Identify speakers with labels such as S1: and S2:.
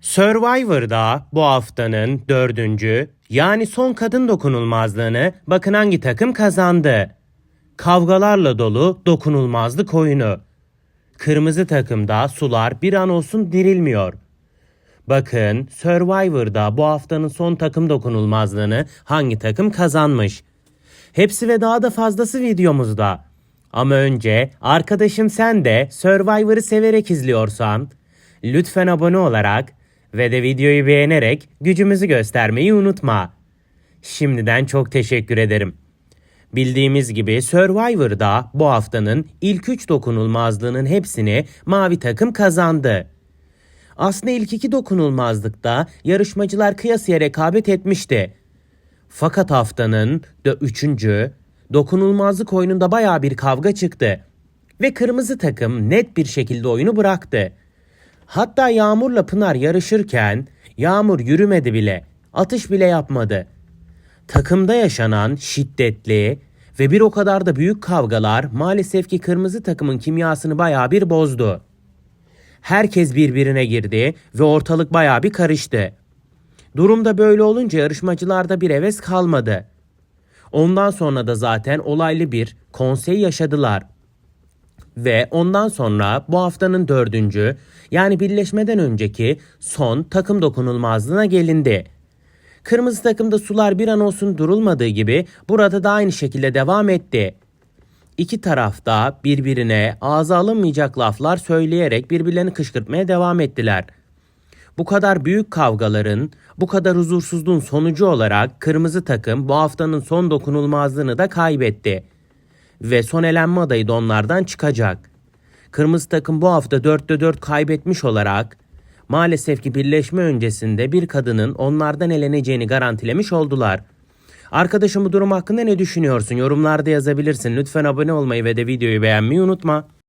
S1: Survivor'da bu haftanın dördüncü yani son kadın dokunulmazlığını bakın hangi takım kazandı. Kavgalarla dolu dokunulmazlık oyunu. Kırmızı takımda sular bir an olsun dirilmiyor. Bakın Survivor'da bu haftanın son takım dokunulmazlığını hangi takım kazanmış? Hepsi ve daha da fazlası videomuzda. Ama önce arkadaşım sen de Survivor'ı severek izliyorsan lütfen abone olarak ve de videoyu beğenerek gücümüzü göstermeyi unutma. Şimdiden çok teşekkür ederim. Bildiğimiz gibi Survivor'da bu haftanın ilk 3 dokunulmazlığının hepsini mavi takım kazandı. Aslında ilk iki dokunulmazlıkta yarışmacılar kıyasıya rekabet etmişti. Fakat haftanın da üçüncü dokunulmazlık oyununda baya bir kavga çıktı. Ve kırmızı takım net bir şekilde oyunu bıraktı. Hatta Yağmur'la Pınar yarışırken Yağmur yürümedi bile, atış bile yapmadı. Takımda yaşanan şiddetli ve bir o kadar da büyük kavgalar maalesef ki kırmızı takımın kimyasını bayağı bir bozdu. Herkes birbirine girdi ve ortalık bayağı bir karıştı. Durumda böyle olunca yarışmacılarda bir heves kalmadı. Ondan sonra da zaten olaylı bir konsey yaşadılar. Ve ondan sonra bu haftanın dördüncü yani birleşmeden önceki son takım dokunulmazlığına gelindi. Kırmızı takımda sular bir an olsun durulmadığı gibi burada da aynı şekilde devam etti. İki tarafta birbirine ağza alınmayacak laflar söyleyerek birbirlerini kışkırtmaya devam ettiler. Bu kadar büyük kavgaların, bu kadar huzursuzluğun sonucu olarak kırmızı takım bu haftanın son dokunulmazlığını da kaybetti. Ve son elenme adayı da onlardan çıkacak. Kırmızı takım bu hafta 4'te 4 kaybetmiş olarak maalesef ki birleşme öncesinde bir kadının onlardan eleneceğini garantilemiş oldular. Arkadaşım bu durum hakkında ne düşünüyorsun? Yorumlarda yazabilirsin. Lütfen abone olmayı ve de videoyu beğenmeyi unutma.